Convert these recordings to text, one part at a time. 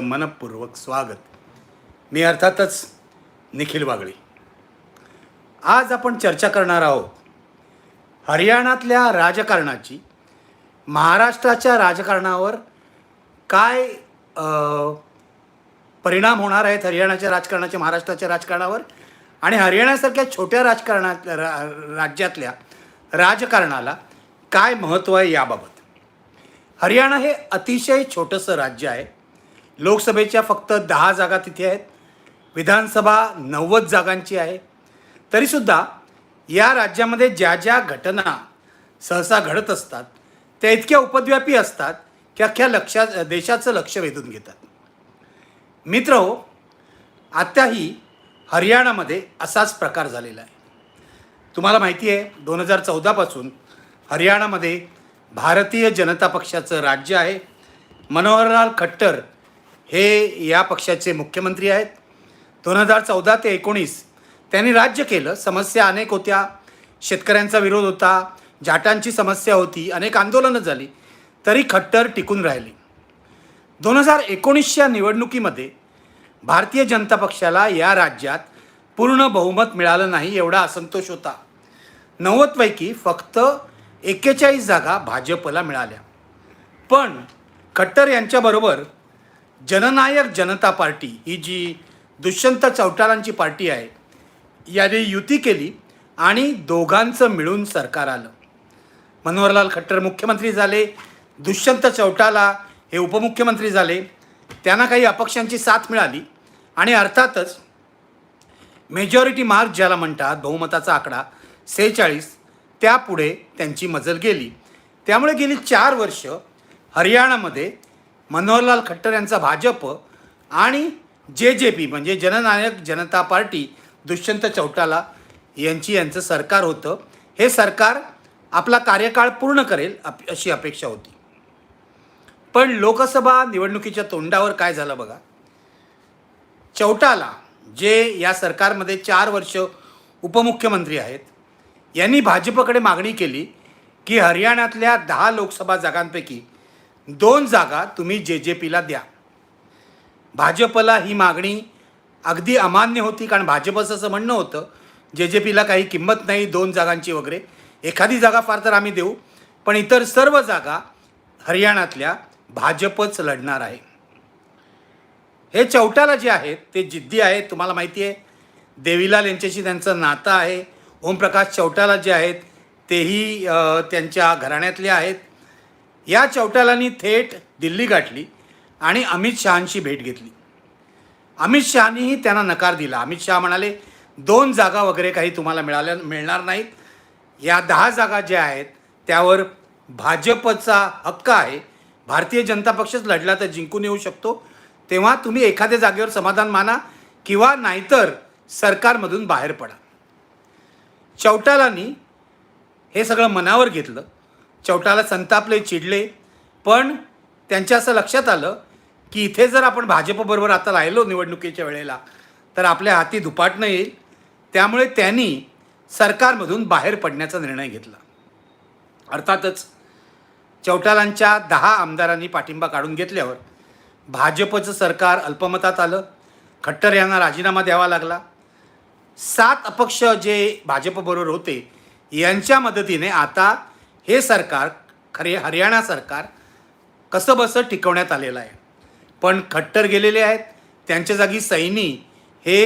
मनपूर्वक स्वागत. मी अर्थातच निखिल वागळे. आज आपण चर्चा करणार आहोत हरियाणातल्या राजकारणाची. महाराष्ट्राच्या राजकारणावर काय परिणाम होणार आहेत हरियाणाच्या राजकारणाचे महाराष्ट्राच्या राजकारणावर? आणि हरियाणासारख्या छोट्या राजकारणातल्या रा राज्यातल्या राजकारणाला काय महत्त्व आहे याबाबत? हरियाणा हे अतिशय छोटंसं राज्य आहे. लोकसभेच्या फक्त दहा जागा तिथे आहेत. विधानसभा नव्वद जागांची आहे. तरीसुद्धा या राज्यामध्ये ज्या ज्या घटना सहसा घडत असतात त्या इतक्या उपद्व्यापी असतात की अख्ख्या लक्षा देशाचं लक्ष वेधून घेतात. मित्र हो आत्ताही हरियाणामध्ये असाच प्रकार झालेला आहे. तुम्हाला माहिती आहे दोन हजार चौदापासून हरियाणामध्ये भारतीय जनता पक्षाचं राज्य आहे. मनोहरलाल खट्टर हे या पक्षाचे मुख्यमंत्री आहेत. दोन हजार चौदा ते एकोणीस त्यांनी राज्य केलं. समस्या अनेक होत्या. शेतकऱ्यांचा विरोध होता. जाटांची समस्या होती. अनेक आंदोलनं झाली. तरी खट्टर टिकून राहिली. दोन हजार एकोणीसच्या निवडणुकीमध्ये भारतीय जनता पक्षाला या राज्यात पूर्ण बहुमत मिळालं नाही एवढा असंतोष होता. नव्वदपैकी फक्त एक्केचाळीस जागा भाजपला मिळाल्या. पण खट्टर यांच्याबरोबर जननायक जनता पार्टी ही जी दुष्यंत चौटालांची पार्टी आहे याने युती केली आणि दोघांचं मिळून सरकार आलं. मनोहरलाल खट्टर मुख्यमंत्री झाले दुष्यंत चौटाला हे उपमुख्यमंत्री झाले त्यांना काही अपक्षांची साथ मिळाली आणि अर्थातच मेजॉरिटी मार्क ज्याला म्हणतात बहुमताचा आकडा सेहेचाळीस त्यापुढे त्यांची मजल गेली. त्यामुळे गेली चार वर्ष हरियाणामध्ये मनोहरलाल खट्टर यांचा भाजप आणि जे जे पी म्हणजे जननायक जनता पार्टी दुष्यंत चौटाला यांची यांचं सरकार होतं. हे सरकार आपला कार्यकाळ पूर्ण करेल अप अशी अपेक्षा होती. पण लोकसभा निवडणुकीच्या तोंडावर काय झालं बघा? चौटाला जे या सरकारमध्ये चार वर्ष उपमुख्यमंत्री आहेत यांनी भाजपकडे मागणी केली की हरियाणातल्या दहा लोकसभा जागांपैकी दोन जागा तुम्ही जे जे पीला द्या. भाजपला ही मागणी अगदी अमान्य होती कारण भाजपचं असं म्हणणं होतं जे जे पीला काही किंमत नाही दोन जागांची वगैरे. एखादी जागा फार तर आम्ही देऊ पण इतर सर्व जागा हरियाणातल्या भाजपच लढणार आहे. हे चौटाला जे आहेत ते जिद्दी आहेत तुम्हाला माहिती आहे. देवीलाल यांच्याशी त्यांचं नातं आहे. ओमप्रकाश चौटाला जे आहेत तेही त्यांच्या घराण्यातले आहेत. या चौटालांनी थेट दिल्ली गाठली आणि अमित शहांशी भेट घेतली. अमित शहानीही त्यांना नकार दिला. अमित शहा म्हणाले दोन जागा वगैरे काही तुम्हाला मिळाल्या मिळणार नाहीत. या दहा जागा ज्या आहेत त्यावर भाजपचा हक्क आहे. भारतीय जनता पक्षच लढला तर जिंकून येऊ शकतो. तेव्हा तुम्ही एखाद्या जागेवर समाधान माना किंवा नाहीतर सरकारमधून बाहेर पडा. चौटालांनी हे सगळं मनावर घेतलं. चौटाला संतापले चिडले. पण त्यांच्या असं लक्षात आलं की इथे जर आपण भाजपबरोबर आता राहिलो निवडणुकीच्या वेळेला तर आपल्या हाती दुपाटणं येईल. त्यामुळे त्यांनी सरकारमधून बाहेर पडण्याचा निर्णय घेतला. अर्थातच चौटालांच्या दहा आमदारांनी पाठिंबा काढून घेतल्यावर भाजपचं सरकार अल्पमतात आलं. खट्टर यांना राजीनामा द्यावा लागला. सात अपक्ष जे भाजपबरोबर होते यांच्या मदतीने आता हे सरकार खरे हरियाणा सरकार कसंबसं टिकवण्यात आलेलं आहे. पण खट्टर गेलेले आहेत. त्यांच्या जागी सैनी हे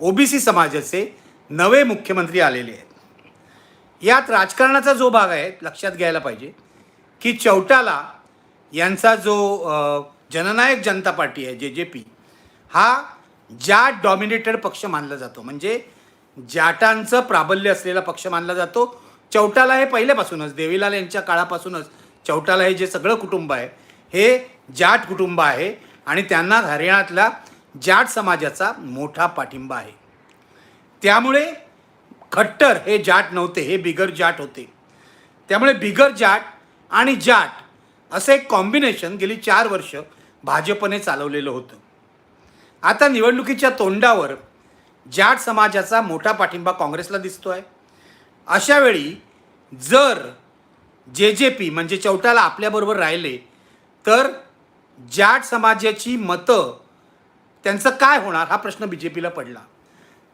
ओबीसी समाजाचे नवे मुख्यमंत्री आलेले आहेत. यात राजकारणाचा जो भाग आहे लक्षात घ्यायला पाहिजे की चौटाला यांचा जो जननायक जनता पार्टी आहे जे जे पी हा जाट डॉमिनेटेड पक्ष मानला जातो. म्हणजे जाटांचं प्राबल्य असलेला पक्ष मानला जातो चौटाला हे पहिल्यापासूनच देवीलाल यांच्या काळापासूनच चौटाला हे जे सगळं कुटुंब आहे हे जाट कुटुंब आहे आणि त्यांना हरियाणातल्या जाट समाजाचा मोठा पाठिंबा आहे. त्यामुळे खट्टर हे जाट नव्हते हे बिगर जाट होते. त्यामुळे बिगर जाट आणि जाट असं एक कॉम्बिनेशन गेली चार वर्ष भाजपने चालवलेलं होतं. आता निवडणुकीच्या तोंडावर जाट समाजाचा मोठा पाठिंबा काँग्रेसला दिसतो आहे अशावेळी जर जे जे पी म्हणजे चौटाला आपल्याबरोबर राहिले तर जाट समाजाची मतं त्यांचं काय होणार हा प्रश्न बी जे पीला पडला.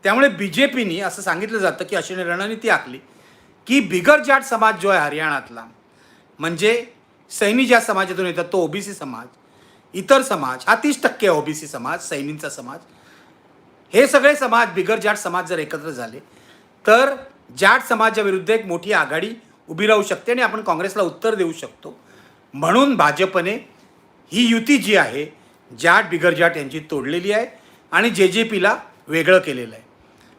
त्यामुळे बी जे पीने असं सांगितलं जातं की अशी रणनीती आखली की बिगर जाट समाज जो आहे हरियाणातला म्हणजे सैनी ज्या समाजातून येतात तो ओबीसी समाज इतर समाज हा तीस टक्के ओबीसी समाज सैनींचा समाज हे सगळे समाज बिगर जाट समाज जर एकत्र झाले तर जाट समाजाविरुद्ध एक मोठी आघाडी उभी राहू शकते आणि आपण काँग्रेसला उत्तर देऊ शकतो. म्हणून भाजपने ही युती जी आहे जाट बिगर जाट यांची तोडलेली आहे आणि जे जे पीला वेगळं केलेलं आहे.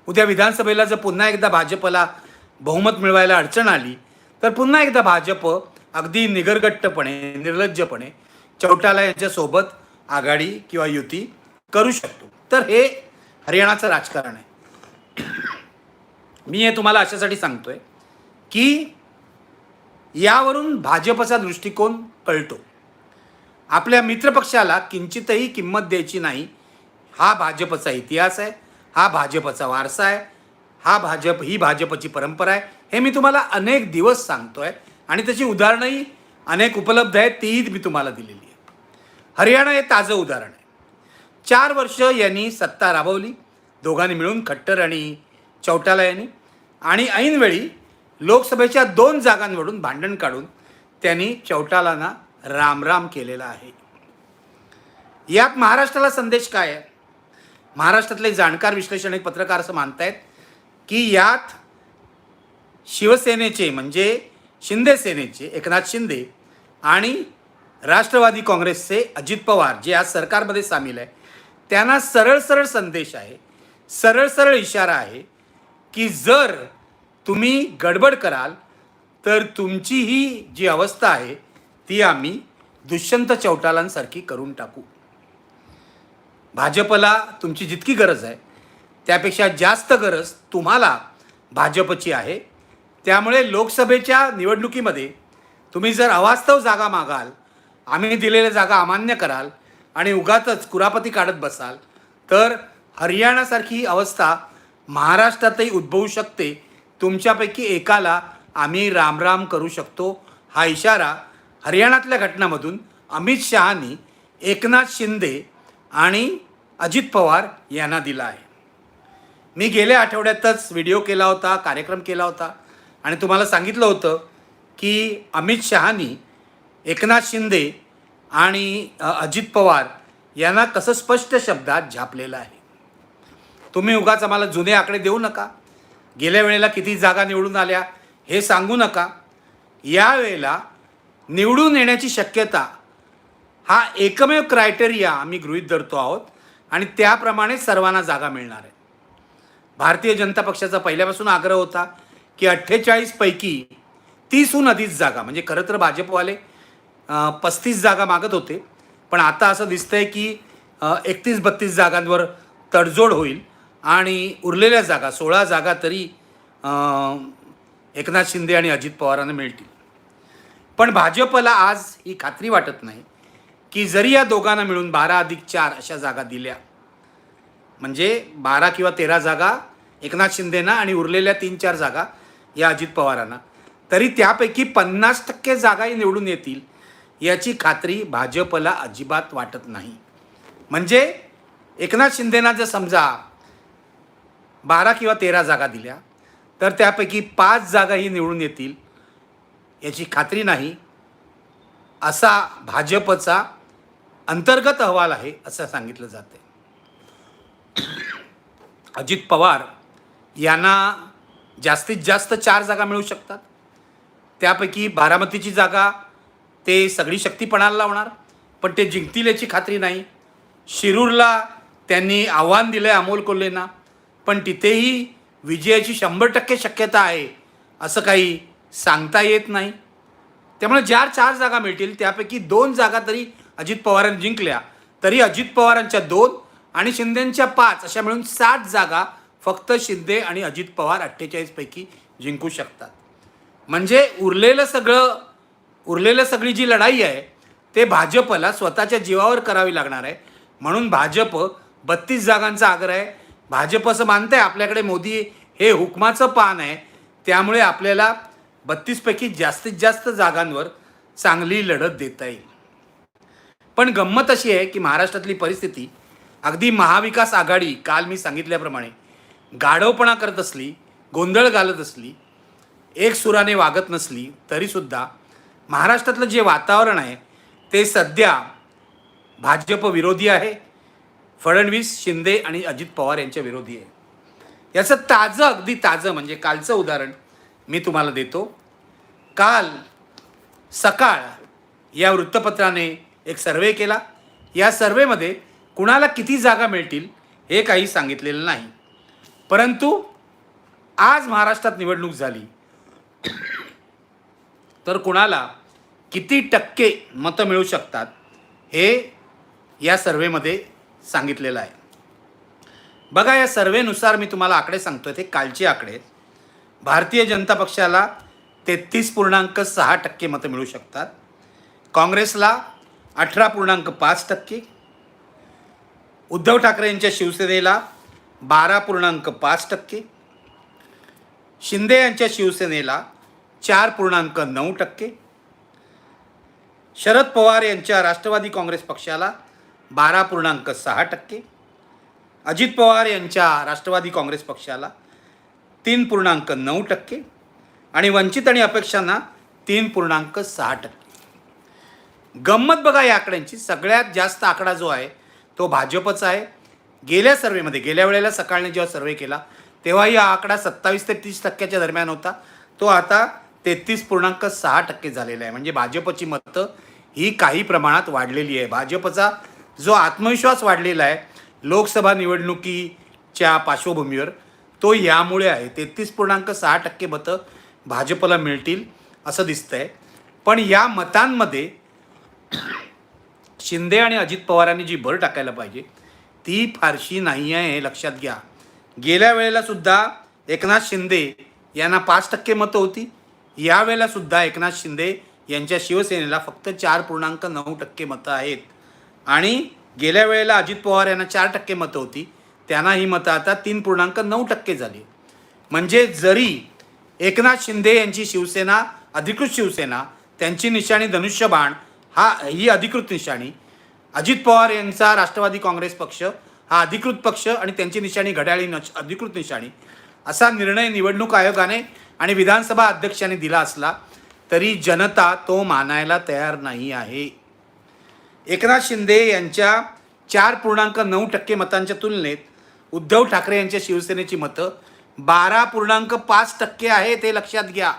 उद्या विधानसभेला जर पुन्हा एकदा भाजपला बहुमत मिळवायला अडचण आली तर पुन्हा एकदा भाजप अगदी निगरगट्टपणे निर्लज्जपणे चौटाला यांच्यासोबत आघाडी किंवा युती करू शकतो. तर हे हरियाणाचं राजकारण आहे. मी हे तुम्हाला अशासाठी सांगतोय की यावरून भाजपचा दृष्टिकोन कळतो आपल्या मित्रपक्षाला किंचितही किंमत द्यायची नाही. हा भाजपचा इतिहास आहे हा भाजपचा वारसा आहे हा भाजप ही भाजपची परंपरा आहे हे मी तुम्हाला अनेक दिवस सांगतोय आणि त्याची उदाहरणंही अनेक उपलब्ध आहेत तीही मी तुम्हाला दिलेली आहे हरियाणा हे ताजं उदाहरण आहे. चार वर्ष यांनी सत्ता राबवली दोघांनी मिळून खट्टर आणि चौटाला यांनी आणि ऐनवेळी लोकसभेच्या दोन जागांवरून भांडण काढून त्यांनी चौटालांना रामराम केलेला आहे. यात महाराष्ट्राला संदेश काय आहे? महाराष्ट्रातले जाणकार विश्लेषण एक पत्रकार असं मानतायत की यात शिवसेनेचे म्हणजे शिंदे सेनेचे एकनाथ शिंदे आणि राष्ट्रवादी काँग्रेसचे अजित पवार जे आज सरकारमध्ये सामील आहे त्यांना सरळ सरळ संदेश आहे सरळ सरळ इशारा आहे की जर तुम्ही गडबड कराल तर तुमची ही जी अवस्था आहे ती आम्ही दुष्यंत चौटालांसारखी करून टाकू. भाजपला तुमची जितकी गरज आहे त्यापेक्षा जास्त गरज तुम्हाला भाजपची आहे. त्यामुळे लोकसभेच्या निवडणुकीमध्ये तुम्ही जर अवास्तव जागा मागाल आम्ही दिलेल्या जागा अमान्य कराल आणि उगातच कुरापती काढत बसाल तर हरियाणासारखी अवस्था महाराष्ट्रातही उद्भवू शकते. तुमच्यापैकी एकाला आम्ही रामराम करू शकतो. हा इशारा हरियाणातल्या घटनामधून अमित शहानी एकनाथ शिंदे आणि अजित पवार यांना दिला आहे. मी गेल्या आठवड्यातच व्हिडिओ केला होता कार्यक्रम केला होता आणि तुम्हाला सांगितलं होतं की अमित शहानी एकनाथ शिंदे आणि अजित पवार यांना कसं स्पष्ट शब्दात झापलेलं आहे. तुम्ही उगाच आम्हाला जुने आकडे देऊ नका. गेल्या वेळेला किती जागा निवडून आल्या हे सांगू नका. यावेळेला निवडून येण्याची शक्यता हा एकमेव क्रायटेरिया आम्ही गृहीत धरतो आहोत आणि त्याप्रमाणे सर्वांना जागा मिळणार आहे. भारतीय जनता पक्षाचा पहिल्यापासून आग्रह होता की अठ्ठेचाळीसपैकी तीसहून अधिक जागा म्हणजे खरं तर भाजपवाले पस्तीस जागा मागत होते. पण आता असं दिसतंय की एकतीस बत्तीस जागांवर तडजोड होईल. आणि उरलेल्या जागा सोळा जागा तरी एकनाथ शिंदे आणि अजित पवारांना मिळतील. पण भाजपला आज ही खात्री वाटत नाही की जरी या दोघांना मिळून बारा अधिक चार अशा जागा दिल्या म्हणजे बारा किंवा तेरा जागा एकनाथ शिंदेना आणि उरलेल्या तीन चार जागा या अजित पवारांना तरी त्यापैकी पन्नास टक्के जागाही निवडून येतील याची खात्री भाजपला अजिबात वाटत नाही. म्हणजे एकनाथ शिंदेना जर समजा बारा किंवा तेरा जागा दिल्या तर त्यापैकी पाच जागाही निवडून येतील याची खात्री नाही. असा भाजपचा अंतर्गत अहवाल आहे असं सांगितलं जाते अजित पवार यांना जास्तीत जास्त चार जागा मिळू शकतात. त्यापैकी बारामतीची जागा ते सगळी शक्तीपणाला लावणार पण ते जिंकतील याची खात्री नाही. शिरूरला त्यांनी आव्हान दिलं आहे अमोल कोल्हेंना. पण तिथेही विजयाची शंभर टक्के शक्यता आहे असं काही सांगता येत नाही. त्यामुळे ज्या चार जागा मिळतील त्यापैकी दोन जागा तरी अजित पवारांनी जिंकल्या. तरी अजित पवारांच्या दोन आणि शिंदेंच्या पाच अशा मिळून सात जागा फक्त शिंदे आणि अजित पवार अठ्ठेचाळीसपैकी जिंकू शकतात. म्हणजे उरलेलं सगळं उरलेलं सगळी जी लढाई आहे ते भाजपला स्वतःच्या जीवावर करावी लागणार आहे. म्हणून भाजप बत्तीस जागांचा आग्रह आहे. भाजप असं मानतं आहे आपल्याकडे मोदी हे हुकमाचं पान आहे. त्यामुळे आपल्याला बत्तीसपैकी जास्तीत जास्त जागांवर चांगली लढत देता येईल. पण गंमत अशी आहे की महाराष्ट्रातली परिस्थिती अगदी महाविकास आघाडी काल मी सांगितल्याप्रमाणे गाढवपणा करत असली गोंधळ घालत असली एक सुराने वागत नसली तरीसुद्धा महाराष्ट्रातलं जे वातावरण आहे ते सध्या भाजप विरोधी आहे. फडणवीस शिंदे आणि अजित पवार यांच्या विरोधी आहे. याचं ताजं अगदी ताजं म्हणजे कालचं उदाहरण मी तुम्हाला देतो. काल सकाळ या वृत्तपत्राने एक सर्वे केला. या सर्वेमध्ये कुणाला किती जागा मिळतील हे काही सांगितलेलं नाही. परंतु आज महाराष्ट्रात निवडणूक झाली. तर कुणाला किती टक्के मतं मिळू शकतात हे या सर्वेमध्ये सांगितलेलं आहे. बघा या सर्वेनुसार मी तुम्हाला आकडे सांगतोय ते कालचे आकडे. भारतीय जनता पक्षाला तेहतीस पूर्णांक सहा टक्के मतं मिळू शकतात. काँग्रेसला अठरा पूर्णांक पाच टक्के. उद्धव ठाकरे यांच्या शिवसेनेला बारा पूर्णांक पाच टक्के. शिंदे यांच्या शिवसेनेला चार पूर्णांक नऊ टक्के. शरद पवार यांच्या राष्ट्रवादी काँग्रेस पक्षाला बारा पूर्णांक सहा टक्के. अजित पवार यांच्या राष्ट्रवादी काँग्रेस पक्षाला तीन पूर्णांक नऊ टक्के. आणि वंचित आणि अपेक्षांना तीन पूर्णांक सहा टक्के. गंमत बघा या आकड्यांची. सगळ्यात जास्त आकडा जो आहे तो भाजपचा आहे. गेल्या सर्वेमध्ये गेल्या वेळेला सकाळने जेव्हा सर्वे केला तेव्हाही हा आकडा सत्तावीस ते तीस टक्क्याच्या दरम्यान होता. तो आता तेहतीस पूर्णांक सहा टक्के झालेला आहे. म्हणजे भाजपची मतं ही काही प्रमाणात वाढलेली आहे. भाजपचा जो आत्मविश्वास वाढलेला आहे लोकसभा निवडणुकीच्या पार्श्वभूमीवर तो यामुळे आहे. तेहतीस पूर्णांक सहा टक्के मतं भाजपला मिळतील असं दिसतंय. पण या मतांमध्ये शिंदे आणि अजित पवारांनी जी भर टाकायला पाहिजे ती फारशी नाही आहे हे लक्षात घ्या. गेल्या वेळेला सुद्धा एकनाथ शिंदे यांना पाच टक्के मतं होती. यावेळेला सुद्धा एकनाथ शिंदे यांच्या शिवसेनेला फक्त चार पूर्णांक नऊ टक्के मतं आहेत. आणि गेल्या वेळेला अजित पवार यांना चार टक्के मतं होती. त्यांना ही मतं आता तीन पूर्णांक नऊ टक्के झाली म्हणजे जरी एकनाथ शिंदे यांची शिवसेना अधिकृत शिवसेना त्यांची निशाणी धनुष्यबाण हा ही अधिकृत निशाणी अजित पवार यांचा राष्ट्रवादी काँग्रेस पक्ष हा अधिकृत पक्ष आणि त्यांची निशाणी घड्याळी नच अधिकृत निशाणी असा निर्णय निवडणूक आयोगाने आणि विधानसभा अध्यक्षांनी दिला असला तरी जनता तो मानायला तयार नाही आहे. एकनाथ शिंदे यांच्या चार पूर्णांक नऊ टक्के मतांच्या तुलनेत उद्धव ठाकरे यांच्या शिवसेनेची मतं बारा पूर्णांक पाच टक्के आहे ते लक्षात घ्या.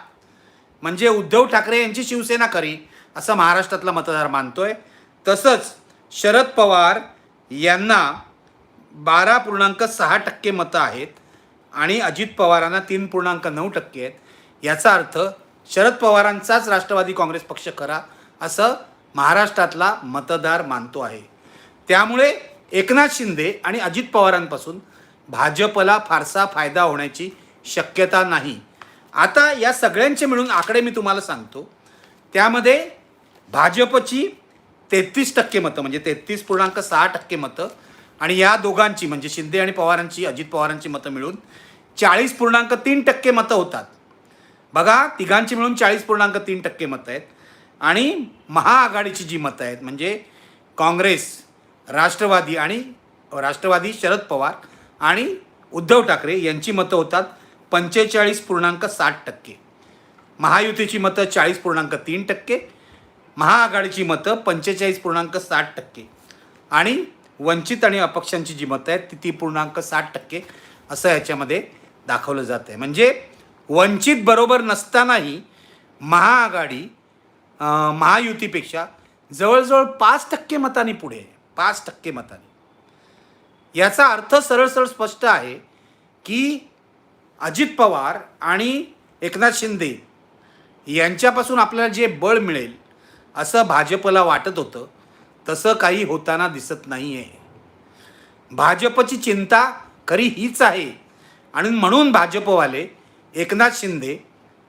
म्हणजे उद्धव ठाकरे यांची शिवसेना खरी असं महाराष्ट्रातला मतदार मानतोय. तसंच शरद पवार यांना बारा पूर्णांक सहा टक्के मतं आहेत आणि अजित पवारांना तीन पूर्णांक नऊ टक्के आहेत. याचा अर्थ शरद पवारांचाच राष्ट्रवादी काँग्रेस पक्ष खरा असं महाराष्ट्रातला मतदार मानतो आहे. त्यामुळे एकनाथ शिंदे आणि अजित पवारांपासून भाजपला फारसा फायदा होण्याची शक्यता नाही. आता या सगळ्यांचे मिळून आकडे मी तुम्हाला सांगतो. त्यामध्ये भाजपची तेहतीस टक्के मतं म्हणजे तेहतीस पूर्णांक सहा टक्के मतं आणि या दोघांची म्हणजे शिंदे आणि पवारांची अजित पवारांची मतं मिळून चाळीस पूर्णांक तीन टक्के मतं होतात. बघा तिघांची मिळून चाळीस पूर्णांक तीन टक्के मतं आहेत. आणि महाआघाडीची जी मतं आहेत म्हणजे काँग्रेस राष्ट्रवादी आणि राष्ट्रवादी शरद पवार आणि उद्धव ठाकरे यांची मतं होतात पंचेचाळीस पूर्णांक साठ टक्के. महायुतीची मतं चाळीस पूर्णांक तीन टक्के. महाआघाडीची मतं पंचेचाळीस पूर्णांक साठ टक्के. आणि वंचित आणि अपक्षांची जी मतं आहेत ती ती पूर्णांक साठ टक्के असं याच्यामध्ये दाखवलं जात आहे म्हणजे वंचित बरोबर नसतानाही महाआघाडी महायुतीपेक्षा जवळजवळ पाच टक्के मतांनी पुढे आहे. पाच टक्के मतांनी. याचा अर्थ सरळ सरळ स्पष्ट आहे की अजित पवार आणि एकनाथ शिंदे यांच्यापासून आपल्याला जे बळ मिळेल असं भाजपला वाटत होतं तसं काही होताना दिसत नाही आहे भाजपची चिंता खरी हीच आहे. आणि म्हणून भाजपवाले एकनाथ शिंदे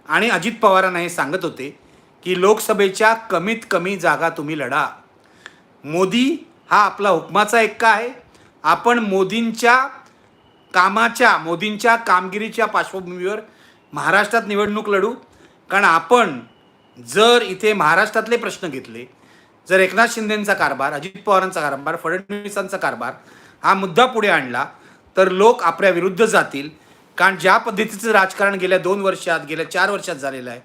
आणि अजित पवारांना हे सांगत होते की लोकसभेच्या कमीत कमी जागा तुम्ही लढा. मोदी हा आपला हुकमाचा एक्का आहे. आपण मोदींच्या कामाच्या मोदींच्या कामगिरीच्या पार्श्वभूमीवर महाराष्ट्रात निवडणूक लढू. कारण आपण जर इथे महाराष्ट्रातले प्रश्न घेतले जर एकनाथ शिंदेंचा कारभार अजित पवारांचा कारभार फडणवीसांचा कारभार हा मुद्दा पुढे आणला तर लोक आपल्या विरुद्ध जातील. कारण ज्या पद्धतीचं राजकारण गेल्या दोन वर्षात गेल्या चार वर्षात झालेलं आहे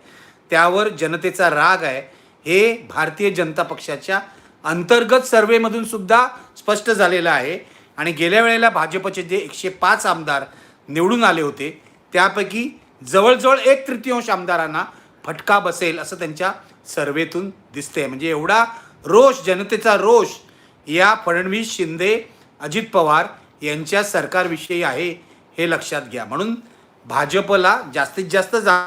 त्यावर जनतेचा राग आहे. हे भारतीय जनता पक्षाच्या अंतर्गत सर्वेमधून सुद्धा स्पष्ट झालेलं आहे. आणि गेल्या वेळेला भाजपचे जे एकशे पाच आमदार निवडून आले होते त्यापैकी जवळजवळ एक तृतीयांश आमदारांना फटका बसेल असं त्यांच्या सर्वेतून दिसते म्हणजे एवढा रोष जनतेचा रोष या फडणवीस शिंदे अजित पवार यांच्या सरकारविषयी आहे हे लक्षात घ्या. म्हणून भाजपला जास्तीत जास्त जा